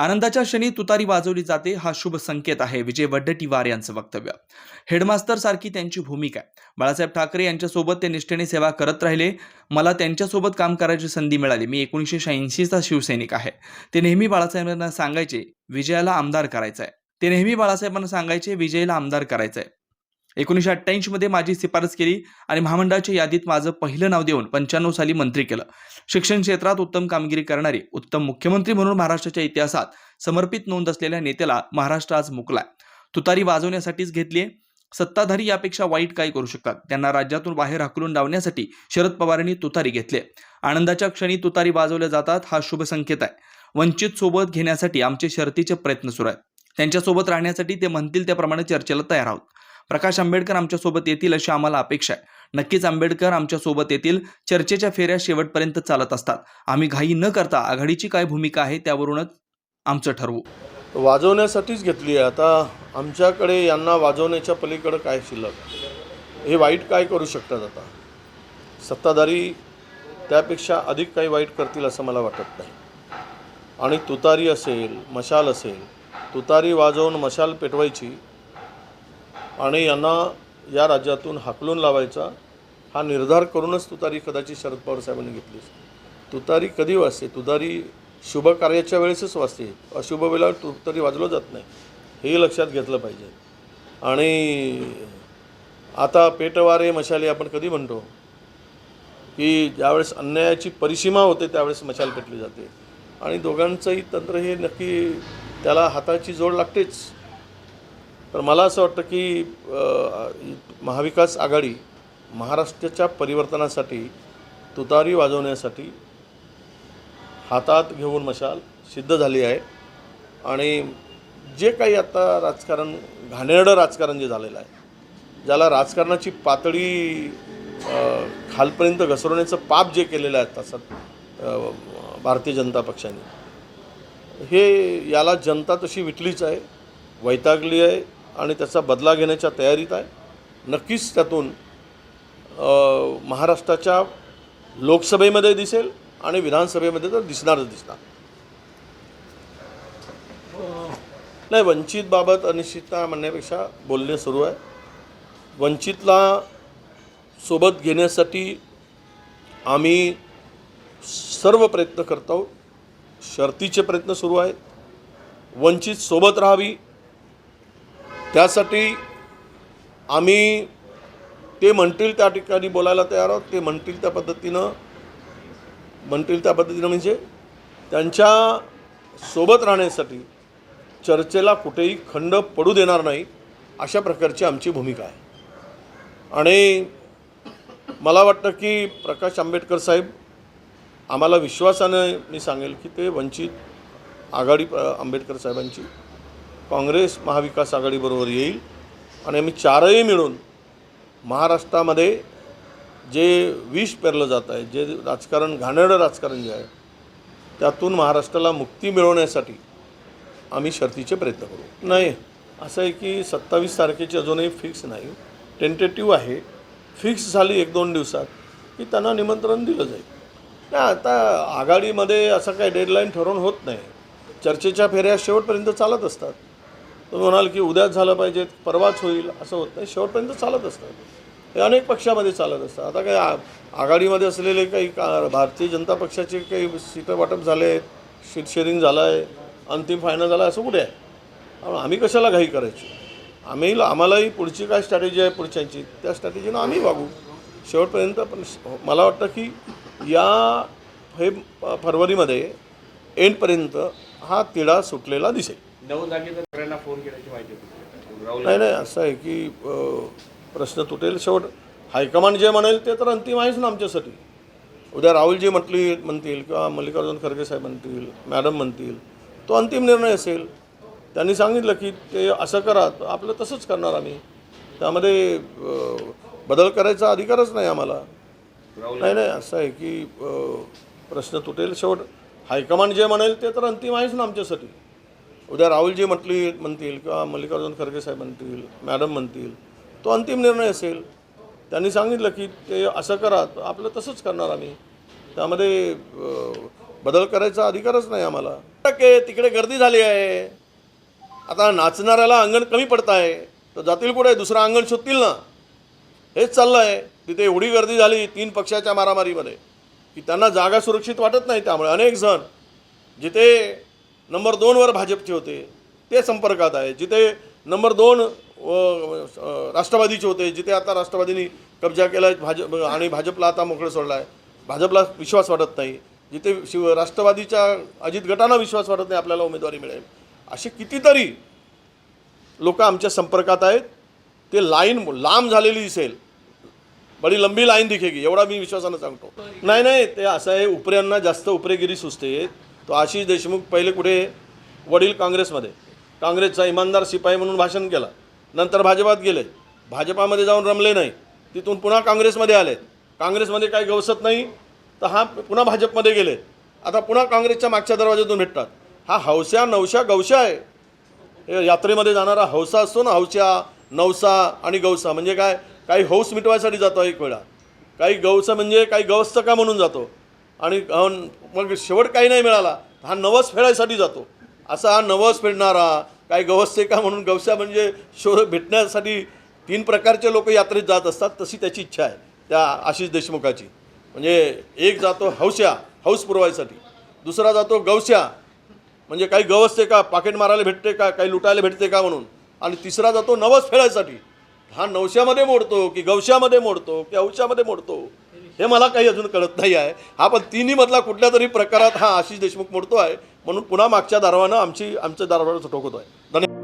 आनंदाच्या क्षणी तुतारी वाजवली जाते हा शुभ संकेत आहे विजय वड्डेटीवार यांचं वक्तव्य. हेडमास्तर सारखी त्यांची भूमिका आहे. बाळासाहेब ठाकरे यांच्यासोबत ते निष्ठेने सेवा करत राहिले. मला त्यांच्यासोबत काम करायची संधी मिळाली. मी एकोणीसशे शहाऐंशीचा शिवसैनिक आहे. ते नेहमी बाळासाहेबांना सांगायचे विजयाला आमदार करायचं आहे ते नेहमी बाळासाहेबांना सांगायचे विजयला आमदार करायचं आहे एकोणीसशे अठ्ठ्याऐंशीमध्ये माझी शिफारस केली आणि महामंडळाच्या यादीत माझं पहिलं नाव देऊन पंच्याण्णव साली मंत्री केलं. शिक्षण क्षेत्रात उत्तम कामगिरी करणारी उत्तम मुख्यमंत्री म्हणून महाराष्ट्राच्या इतिहासात समर्पित नोंद असलेल्या नेत्याला महाराष्ट्र आज मुकलाय. तुतारी वाजवण्यासाठीच घेतली सत्ताधारी यापेक्षा वाईट काय करू शकतात. त्यांना राज्यातून बाहेर हाकलून लावण्यासाठी शरद पवारांनी तुतारी घेतली आनंदाच्या क्षणी तुतारी वाजवल्या जातात हा शुभ संकेत आहे. वंचित सोबत घेण्यासाठी आमचे शर्तीचे प्रयत्न सुरू आहेत. त्यांच्यासोबत राहण्यासाठी ते म्हणतील त्याप्रमाणे चर्चेला तयार आहोत. प्रकाश आंबेडकर आमच्यासोबत येतील अशी आम्हाला अपेक्षा आहे. नक्कीच आंबेडकर आमच्यासोबत येतील चर्चेच्या फेऱ्या शेवटपर्यंत चालत असतात. आम्ही घाई न करता आघाडीची काय भूमिका आहे त्यावरूनच आमचं ठरवू. वाजवण्यासाठीच घेतली आहे. आता आमच्याकडे यांना वाजवण्याच्या पलीकडं काय शिल्लक? हे वाईट काय करू शकतात आता? सत्ताधारी त्यापेक्षा अधिक काही वाईट करतील असं मला वाटत नाही. आणि तुतारी असेल मशाल असेल तुतारी वाजवून मशाल पेटवायची आणि यांना या राज्यातून हाकलून लावायचा हा निर्धार करूनच तुतारी कदाचित शरद पवार साहेबांनी घेतली तुतारी कधी वाजते? तुतारी शुभ कार्याच्या वेळेसच वाजते. अशुभ वेळेला तुतारी वाजलं जात नाही. हे लक्षात घेतलं पाहिजे. आणि आता पेटवारे मशाली आपण कधी म्हणतो की ज्यावेळेस अन्यायाची परिसीमा होते त्यावेळेस मशाल पेटली जाते. आणि दोघांचंही तंत्र हे नक्की त्याला हाताची जोड लागतेच. तर मला असं वाटतं की महाविकास आघाडी महाराष्ट्राच्या परिवर्तनासाठी तुतारी वाजवण्यासाठी हातात घेऊन मशाल सिद्ध झाली आहे. आणि जे काही आता राजकारण घाणेरडं राजकारण जे झालेलं आहे ज्याला राजकारणाची पातळी खालपर्यंत घसरवण्याचं पाप जे केलेलं आहे तसं भारतीय जनता पक्षाने हे याला जनता तशी विटलीच आहे वैतागली आहे. आणि त्याचा बदला घेण्याच्या तयारीत आहे. नक्कीच त्यातून महाराष्ट्राच्या लोकसभेमध्ये दिसेल आणि विधानसभेमध्ये तर दिसणारच दिसणार. नाही वंचितबाबत अनिश्चितता म्हणण्यापेक्षा बोलणे सुरू आहे. वंचितला सोबत घेण्यासाठी आम्ही सर्व प्रयत्न करत आहोत. शर्तीचे प्रयत्न सुरू आहेत. वंचित सोबत राहावी. त्यासाठी आम्ही ते म्हणतील त्या ठिकाणी बोलायला तयार आहोत. ते म्हणतील त्या पद्धतीनं म्हणतील त्या पद्धतीनं म्हणजे त्यांच्यासोबत राहण्यासाठी चर्चेला कुठेही खंड पडू देणार नाही अशा प्रकारची आमची भूमिका आहे. आणि मला वाटतं की प्रकाश आंबेडकर साहेब आम्हाला विश्वासानं मी सांगेल की ते वंचित आघाडी आंबेडकर साहेबांची काँग्रेस महाविकास आघाडीबरोबर येईल. आणि आम्ही चारही मिळून महाराष्ट्रामध्ये जे विष पेरलं जात आहे जे राजकारण घाणेरडं राजकारण जे आहे त्यातून महाराष्ट्राला मुक्ती मिळवण्यासाठी आम्ही शर्तीचे प्रयत्न करू. नाही. असं आहे की सत्तावीस तारखेची अजूनही फिक्स नाही. टेंटेटिव्ह आहे. फिक्स झाली एक दोन दिवसात की त्यांना निमंत्रण दिलं जाईल. नाही आता आघाडीमध्ये असं काही डेडलाईन ठरवून होत नाही. चर्चेच्या फेऱ्या शेवटपर्यंत चालत असतात. तुम्ही म्हणाल की उद्याच झालं पाहिजे परवाच होईल असं होत नाही. शेवटपर्यंत चालत असतात हे अनेक पक्षामध्ये चालत असतात आता काही आघाडीमध्ये असलेले काही का भारतीय जनता पक्षाचे काही सीटं वाटप झाले आहेत. शीट शेअरिंग झालं आहे अंतिम फायनल झाला आहे असं कुठे आहे? आम्ही कशाला घाई करायची? आम्ही आम्हालाही पुढची काय स्ट्रॅटेजी आहे पुढच्यांची? त्या स्ट्रॅटेजीनं आम्ही वागू. शेवटपर्यंत पण मला वाटतं की या हे फरवरीमध्ये एंडपर्यंत हा तिढा सुटलेला दिसेल. नऊ जागेचा सगळ्यांना फोन केल्याची माहिती होती. राहुल नाही नाही असं आहे की अ, प्रश्न तुटेल शेवट. हायकमांड जे म्हणेल ते तर अंतिम आहेच ना आमच्यासाठी. उद्या राहुलजी म्हटली म्हणतील किंवा मल्लिकार्जुन खरगे साहेब म्हणतील मॅडम म्हणतील तो अंतिम निर्णय असेल. त्यांनी सांगितलं की ते असं करा तर आपलं तसंच करणार आम्ही. त्यामध्ये अ, बदल करायचा अधिकारच नाही आम्हाला. नाही नाही असं आहे की अ, प्रश्न तुटेल शेवट. हायकमांड जे म्हणेल ते तर अंतिम आहेच ना आमच्यासाठी. उद्या राहुलजी म्हटली म्हणतील किंवा मल्लिकार्जुन खरगे साहेब म्हणतील मॅडम म्हणतील तो अंतिम निर्णय असेल. त्यांनी सांगितलं की ते असं करा आपलं तसंच करणार आम्ही. त्यामध्ये बदल करायचा अधिकारच नाही आम्हाला. टक्के तिकडे गर्दी झाली आहे. आता नाचणाऱ्याला अंगण कमी पडत आहे तर जातील कुठे दुसरं अंगण शोधतील ना. हेच चाललं आहे तिथे एवढी गर्दी झाली तीन पक्षाच्या मारामारीमध्ये. की त्यांना जागा सुरक्षित वाटत नाही त्यामुळे. अनेक जण जिथे नंबर दोनवर भाजपचे होते. ते संपर्कात आहे. जिथे नंबर दोन राष्ट्रवादीचे होते. जिथे आता राष्ट्रवादीने कब्जा केला आहे भाजप आणि भाजपला आता मोकळं सोडलं आहे भाजपला विश्वास वाटत नाही. जिथे शिव राष्ट्रवादीच्या अजित गटांना विश्वास वाटत नाही आपल्याला उमेदवारी मिळेल. असे कितीतरी लोक आमच्या संपर्कात आहेत. ते लाईन लांब झालेली दिसेल. बडी लंबी लाईन दिखेगी. एवढा मी विश्वासानं सांगतो. नाही नाही ते असं आहे. उपऱ्यांना जास्त उपरेगिरी सुचते. तो आशिष देशमुख पहिले कुठे? वडील काँग्रेसमध्ये. काँग्रेसचा इमानदार शिपाई म्हणून भाषण केलं. नंतर भाजपात गेले. भाजपामध्ये जाऊन रमले नाही. तिथून पुन्हा काँग्रेसमध्ये आले. काँग्रेसमध्ये काही गवसत नाही तर हा पुन्हा भाजपमध्ये गेले. आता पुन्हा काँग्रेसच्या मागच्या दरवाज्यातून भेटतात. हा हौस्या नवशा गवशा आहे. हे यात्रेमध्ये जाणारा हौसा असतो ना हौशा नवसा आणि गवसा म्हणजे काय? काही हौस मिटवायसाठी जातो एक वेळा. काही गवसा म्हणजे काही गवस्त का म्हणून जातो. आणि मग शेवट काही नाही मिळाला. हा नवस फेडायसाठी जातो. असा हा नवस फेडणारा काही गवस्ते का म्हणून गवसा म्हणजे शोध भेटण्यासाठी तीन प्रकारचे लोक यात्रेत जात असतात तशी त्याची इच्छा आहे त्या आशिष देशमुखाची. म्हणजे एक जातो हौशा हौस पुरवायसाठी. दुसरा जातो गवश्या म्हणजे काही गवसते का पाकिट मारायला भेटते का काही लुटायला भेटते का म्हणून. आणि तिसरा जातो नवस फेडायसाठी. हा नवश्यामध्ये मोडतो की गवशामध्ये मोडतो की औशामध्ये मोडतो. हे मला काही अजून कळत नाही आहे. हा पण तिन्ही मधला कुठल्या तरी प्रकारात हा आशिष देशमुख मोडतो आहे. म्हणून पुन्हा मागच्या दारवानं आमची आमच्या दारवाला ठोकवतो आहे. धन्यवाद.